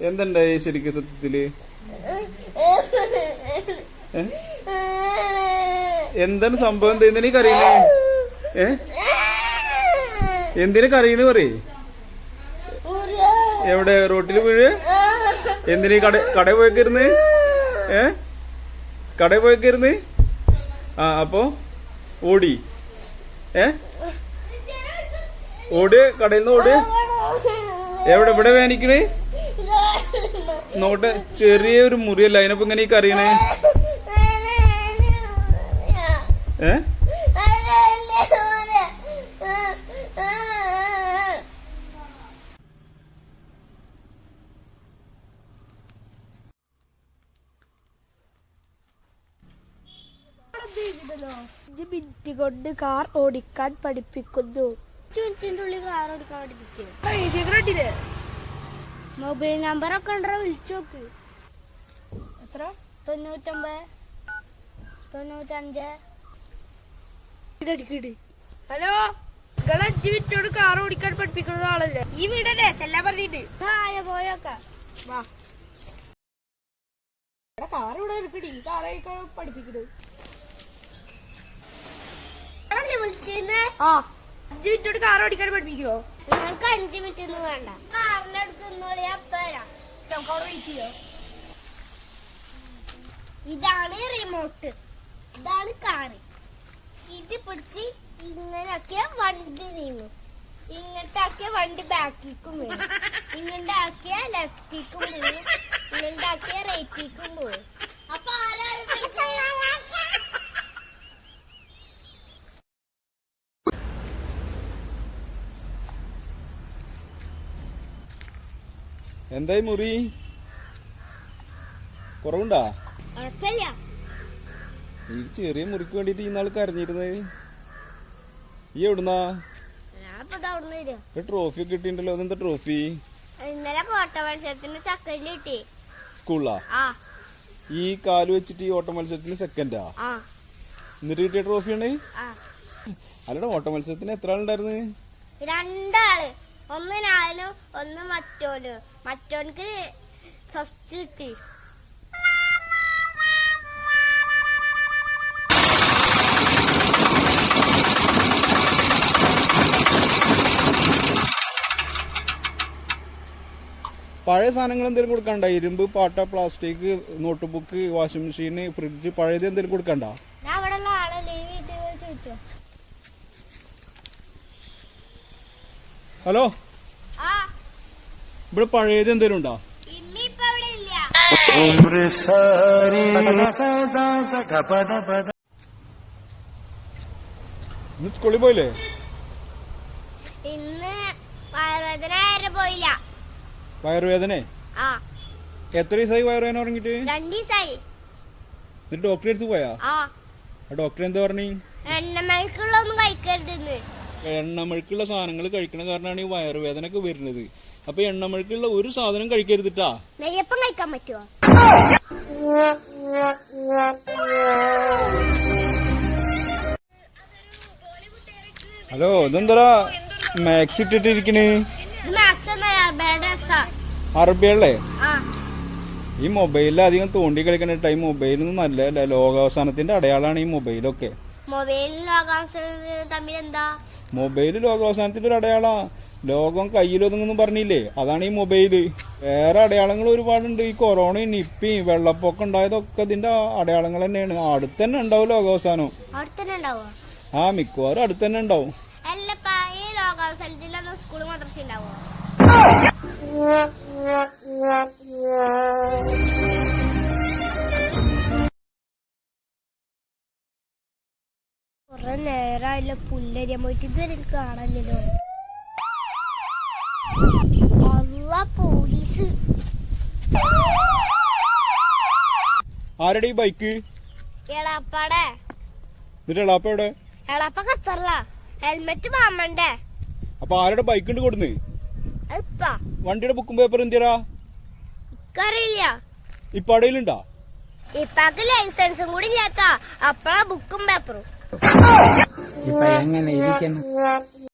എന്തുണ്ടായി ശരിക്കും സത്യത്തിൽ? എന്താണ് സംഭവം? എന്താ എന്തിനീ കരയുന്നേ? ഏ? എന്തിനു കരയുന്നു പറയേ? എവിടെ? റോട്ടിൽ വീഴ്? എന്തിനീ കട കട പോയേക്കിരുന്ന്? ഏ? കട പോയേക്കിരുന്ന്? ആ അപ്പോ ഓടി. ഏ? ഓട് കടയിൽ നിന്ന് ഓട്. എവിടെ ഇവിടെ വേനിക്കണേ? നോട്ടെ ചെറിയൊരു മുറിയല്ല? അതിനപ്പോ ഇങ്ങനെ ഈ കറിയണേ? ഏ? അഞ്ച് മിനിറ്റ് കൊണ്ട് കാർ ഓടിക്കാൻ പഠിപ്പിക്കുന്നു. മിനിറ്റിന്റെ ഉള്ളിൽ കാർ ഓടിക്കാൻ പഠിപ്പിക്കും? മൊബൈൽ നമ്പർ ഒക്കെ ഉണ്ടോ? വിളിച്ചു നോക്ക്. എത്ര? തൊണ്ണൂറ്റൊമ്പത് തൊണ്ണൂറ്റഞ്ച്. ഹലോ? നിങ്ങളെ ജീവിച്ചോട് കാർ ഓടിക്കാൻ പഠിപ്പിക്കുന്ന ആളല്ലേ? ഈ വീടല്ലേ? ചെല്ലാൻ പറഞ്ഞിട്ട്. ആയ പോയോക്ക വാ. കാർ ഇവിടെ എടുക്കടി കാർ ഓടിക്കാൻ പഠിപ്പിക്കുന്നത്. ആ. അഞ്ച് മിനിറ്റോട് കാർ ഓടിക്കാൻ പഠിപ്പിക്കുമോ നിങ്ങൾക്ക് അഞ്ചു മിനിറ്റ് ഒന്നും വേണ്ട. അപ്പരാ ഇതാണ് റിമോട്ട് ഇതാണ് കാറ് ഇത് പിടിച്ച് ഇങ്ങനെ ആക്കിയ വണ്ടി നീങ്ങും. ഇങ്ങനത്തെ ആക്കിയ വണ്ടി ബാക്കിക്കും പോകും ഇങ്ങനത്തെ ആക്കിയ ലെഫ്റ്റിക്കും പോകും ഇങ്ങനത്തെ ആക്കിയ റൈറ്റിക്കും പോവും. എന്തായി മുറി? കുറവുണ്ടാ? ഈ ചെറിയ മുറിക്ക് വേണ്ടിട്ട് ഈ നാൾ കരഞ്ഞിരുന്നത് ഈ എവിടുന്നാ? ട്രോഫി ഒക്കെ കിട്ടിണ്ടല്ലോ അതെന്താ ട്രോഫി ഇന്നലെ മത്സരത്തിന് സെക്കൻഡ് കിട്ടി. സ്കൂളിലാ? ഈ കാൽ വെച്ചിട്ട് ഈ ഓട്ട മത്സരത്തിന് സെക്കൻഡാ എന്നിട്ട് കിട്ടിയ ട്രോഫിയാണ് അല്ലടാ ഓട്ട മത്സരത്തിന് എത്ര ആളുണ്ടായിരുന്നു? രണ്ടാൾ. ഒന്ന് ഞാനും ഒന്ന് മറ്റോന്. മറ്റോൻക്ക് ഫസ്റ്റ് കിട്ടി. പഴയ സാധനങ്ങൾ എന്തെങ്കിലും കൊടുക്കണ്ട? ഇരുമ്പ് പാട്ട plastic notebook washing machine fridge പഴയത് എന്തെങ്കിലും കൊടുക്കണ്ട? ഹലോ? ആ. ഇവിടെ പഴയത് എന്തെങ്കിലും ഉണ്ടോ? ഇന്ന് സ്കൂളിൽ പോയില്ലേ? ഇന്ന് വയറുവേദന പോയില്ല. വയറുവേദന? ആ. എത്ര ദിവസമായി വയറുവേദന ഉറങ്ങിട്ട് രണ്ട് ദിവസമായി. എന്നിട്ട് ഡോക്ടറെ അടുത്ത് പോയാ? ഡോക്ടർ എന്താ പറഞ്ഞു? എണ്ണമഴക്കുള്ളൊന്നും കഴിക്കരുതെന്ന് എണ്ണമഴുക്കുള്ള സാധനങ്ങൾ കഴിക്കണ കാരണമാണ് ഈ വയറുവേദന ഒക്കെ വരുന്നത്. അപ്പൊ എണ്ണമഴുക്കുള്ള ഒരു സാധനം കഴിക്കരുതിട്ടാ? നെയ്യപ്പം കഴിക്കാൻ പറ്റുമോ ഹലോ ഇതെന്താ മാക്സ് ഇട്ടിട്ടിരിക്കണ്. അറബിയല്ലേ ഈ മൊബൈലിൽ അധികം തോണ്ടി കളിക്കണ ടൈം മൊബൈലൊന്നും നല്ല ലോകാവസാനത്തിന്റെ അടയാളാണ് ഈ മൊബൈലൊക്കെ തമ്മിൽ എന്താ? മൊബൈൽ ലോകാവസാനത്തിന്റെ ഒരു അടയാളാ. ലോകം കയ്യിലൊതുങ്ങുന്നു പറഞ്ഞില്ലേ? അതാണ് ഈ മൊബൈൽ വേറെ അടയാളങ്ങൾ ഒരുപാടുണ്ട്. ഈ കൊറോണ നിപ്പി വെള്ളപ്പൊക്കം ഉണ്ടായതൊക്കെ ഇതിന്റെ അടയാളങ്ങൾ തന്നെയാണ്. അടുത്ത് തന്നെ ഉണ്ടാവും ലോകാവസാനം. ആ മിക്കവാറും അടുത്ത് തന്നെ ഉണ്ടാവും. സ്കൂൾ മദ്രസ ഉണ്ടാവോ? കൊറേ നേരമായില്ല പുല്ലരിയാൻ പോയിട്ട് ഇതുവരെ എനിക്ക് കാണാനില്ലല്ലോ. അല്ല പോലീസ്. ആരുടെ ഈ ബൈക്ക് എളാപ്പാടെ. എന്നിട്ട് എളാപ്പ എവിടെ? എളാപ്പ ഖത്തറില. ഹെൽമെറ്റ് മാമണ്ടേ അപ്പൊ ആരുടെ ബൈക്ക് ഉണ്ട് കൊടുന്ന് ഇപ്പാ. വണ്ടിയുടെ ബുക്കും പേപ്പർ ഇക്കറിയില്ല ഇപ്പൊ അടയിലുണ്ടാ ഇപ്പാക്ക് ലൈസൻസും കൂടി ഇല്ലാത്ത. അപ്പഴാ ബുക്കും പേപ്പറും ഇപ്പൊ എങ്ങനെ ഇരിക്കുന്നു?